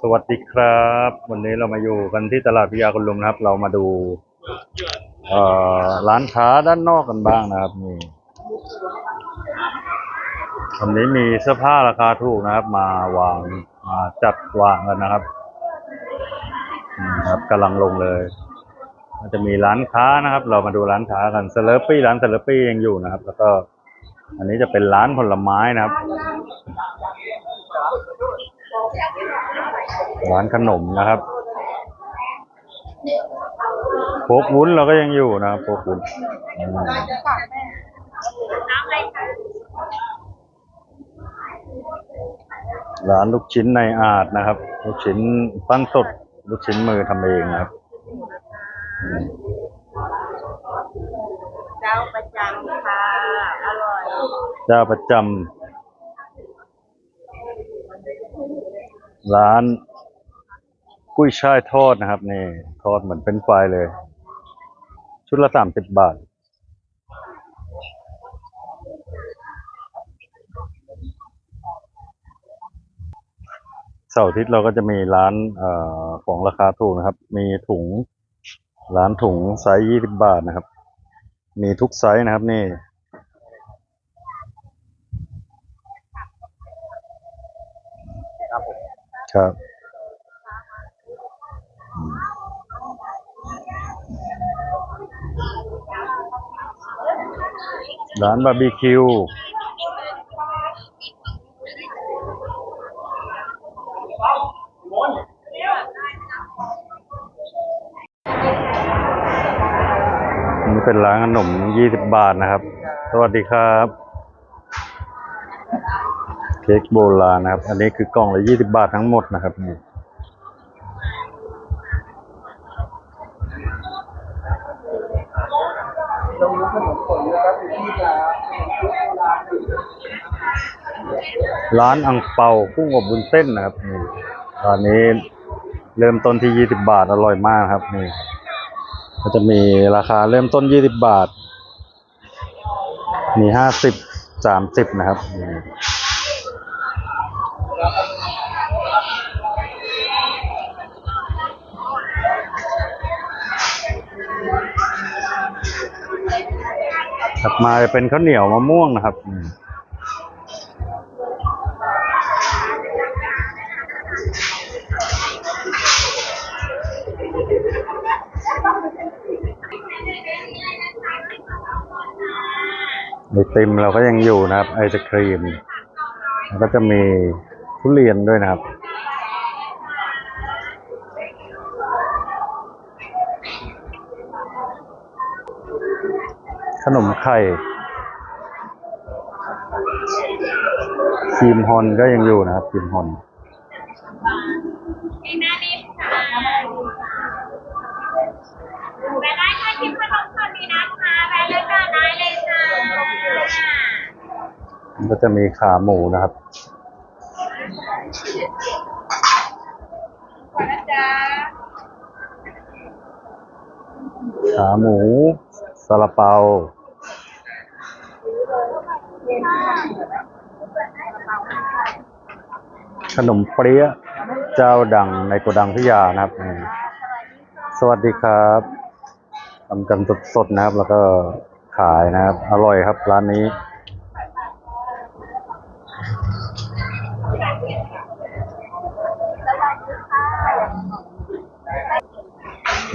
สวัสดีครับ วันนี้เรามาอยู่กันที่ตลาดพิยาคุณลุงนะครับ เรามาดูร้านค้าด้านนอกกันบ้างนะครับนี่วันนี้มีเสื้อผ้าราคาถูกนะครับ มาวางมาจัดวางกันนะครับนี่ครับกำลังลงเลยมันจะมีร้านค้านะครับ เรามาดูร้านค้ากันเซเลปี้ร้านเซเลปี้ยังอยู่นะครับ แล้วก็ อันนี้จะเป็นร้านผลไม้นะครับ ร้านขนมนะครับโคกวุ้นเราก็ยังอยู่นะครับโคกวุ้นอืมร้านลูกชิ้นในอาจนะครับ ลูกชิ้นปั้นสด ลูกชิ้นมือทำเองนะครับอืมเจ้าประจำค่ะ อร่อย เจ้าประจำ ร้านกุ้ยช่ายทอดนะครับนี่ทอดเหมือนเป็นไฟเลย ชุดละสามสิบบาท เสาร์อาทิตย์เราก็จะมีร้านอของราคาถูกนะครับ มีถุง ร้านถุงไซส์ยี่สิบบาทนะครับ มีทุกไซส์นะครับนี่ ครับร้านบาร์บีคิว นี่เป็นร้านขนมยี่สิบบาทนะครับ สวัสดีครับ ค้กโบราณนะครับ อันนี้คือกล่องละยี่สิบาททั้งหมดนะครับนี่ร้านชุดโบราณร้านอังเปากุ้งอบบุญเส้นนะครับนี่ร้านนี้เริ่มต้นที่ยี่สิบาทอร่อยมากครับนี่ก็จะมีราคาเริ่มต้นยี่สิบาท มีห้าสิบสามสิบนะครับ ถัดมาจะเป็นข้าวเหนียวมะม่วงนะครับอืมไอติมเราก็ยังอยู่นะครับ ไอศครีม แล้วก็จะมีทุเรียนด้วยนะครับ ขนมไข่ครีมฮอนก็ยังอยู่นะครับครีมฮอนไปได้ค่ะชิมขนมสดดีนะคะไปเลยค่ะได้เลยค่ะก็จะมีขาหมูนะครับขอนะจ๊ะขาหมู ซาลาเปาขนมเปรี้ยเจ้าดังในโกดังพิยานะครับ สวัสดีครับทำกันสดๆนะครับ แล้วก็ขายนะครับ อร่อยครับร้านนี้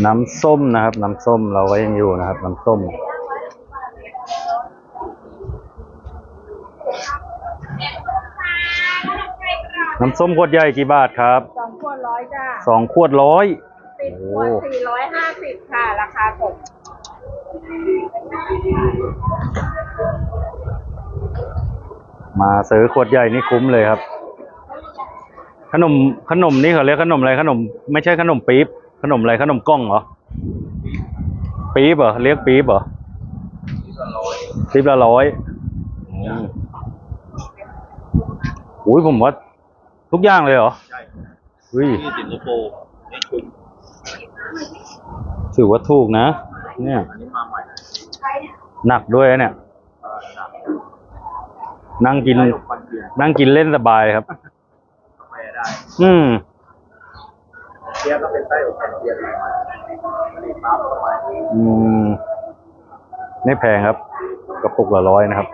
น้ำส้มนะครับ น้ำส้มเราก็ยังอยู่นะครับ น้ำส้ม น้ำส้มขวดใหญ่กี่บาทครับสองขวดร้อยจ้าสองขวดร้อยสิบขวดสี่ร้อยห้าสิบค่ะ ราคาส่งมาซื้อขวดใหญ่นี่คุ้มเลยครับ ขนมขนมนี่เขาเรียกขนมอะไรขนม ไม่ใช่ขนมปี๊บข นมอะไรขนมกล้องเหรอ ปี๊บเหรอ เรียกปี๊บเหรอปี๊บละร้อยอืมอุ้ยผมว่าทุกอย่างเลยเหรอ ใช่อุ้ยที่สิงคโปร์นี่ชุดถือว่าถูกนะ เนี่ยอันนี้มาใหม่หนักด้วยนะเนี่ย นั่งกินได้หกพันเดือนนั่งกินเล่นสบายครับ อืม เทียก็เป็นไส้อบเทียบเลยอันนี้ปั๊บเข้าไปอืมไม่แพงครับ กระปุกละร้อยนะครับ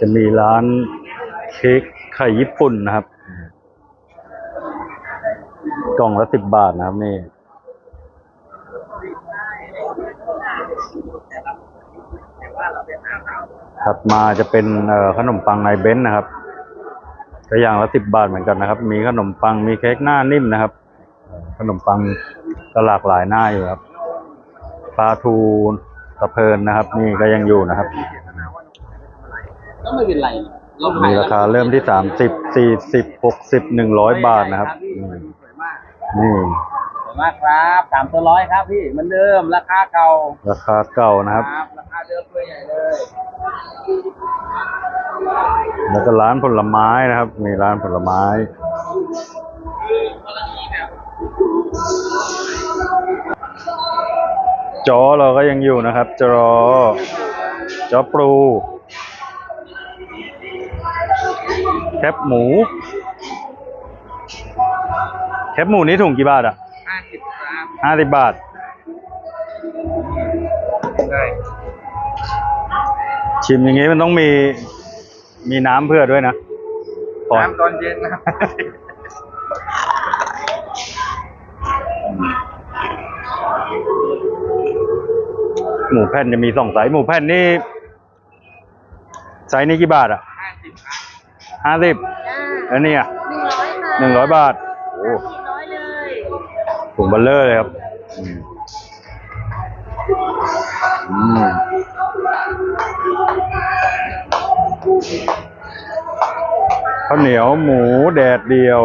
จะมีร้านเค้กไข่ญี่ปุ่นนะครับ กล่องละสิบบาทนะครับนี่ ถัดมาจะเป็นเอ่อขนมปังในเบนซ์นะครับก็อย่างละสิบบาทเหมือนกันนะครับ มีขนมปังมีเค้กหน้านิ่มนะครับเอ่อขนมปังก็หลากหลายหน้าอยู่ครับปลาทูตะเพินนะครับ นี่ก็ยังอยู่นะครับก็ไม่เป็นไรเรามีราคาเริ่มที่สามสิบสี่สิบหกสิบหนึ่งร้อยบาทนะครับอืมสวยมากนี่ สวยมากครับสามตัวร้อยครับพี่เหมือนเดิมราคาเก่าราคาเก่านะครับ ราคาเดิมตัวใหญ่เลย แล้วก็ร้านผลไม้นะครับ มีร้านผลไม้จอเราก็ยังอยู่นะครับ จอจอปรูแคบหมู แคบหมูนี้ถุงกี่บาทอะ ห้าสิบครับห้าสิบบาท ได้ชิมอย่างงี้มันต้องมีมีน้ำเพื่อด้วยนะก่อนน้ำตอนเย็นนะครับหมูแผ่นจะมีสองไซส์หมูแผ่นนี่ไซส์นี้กี่บาทอะห้าสิบครับห้าสิบจ้าแล้วเนี่ยหนึ่งร้อยค่ะหนึ่งร้อยบาท โอ้สี่ร้อยเลย ถุงเบัลเลอร์เลยครับข้าวเหนียวหมูแดดเดียว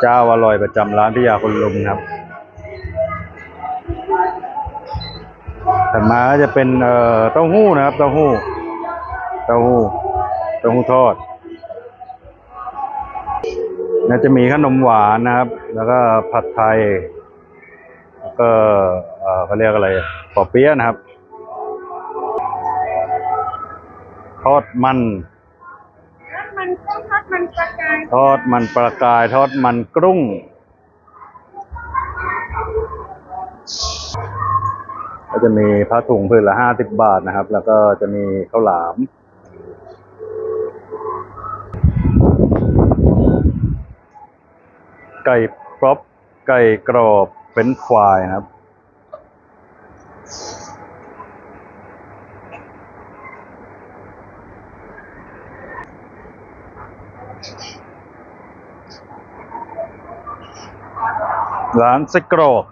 เจ้าอร่อยประจำร้านพิยาคนลุมครับถัดมาจะเป็นเอ่อเต้าหู้นะครับ เต้าหู้ เต้าหู้ เต้าหู้ทอด น่าจะมีขนมหวานนะครับ แล้วก็ผัดไทย แล้วก็เอ่อเขาเรียกอะไรปอเปี๊ยะนะครับ ทอดมันทอดมันกุ้งทอดมันปลากายทอดมันปลากาย ทอดมันกรุ้งก็จะมีผ้าถุงผืนละห้าสิบบาทนะครับ แล้วก็จะมีข้าวหลาม ไก่ปรอบไก่กรอบเป็นช์ฟรายนะครับ ร้านไส้กรอก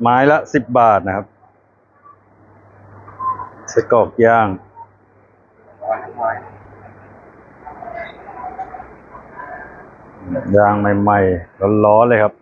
ไม้ละสิบบาทนะครับไส้กรอกย่าง ยางใหม่ๆร้อนๆเลยครับ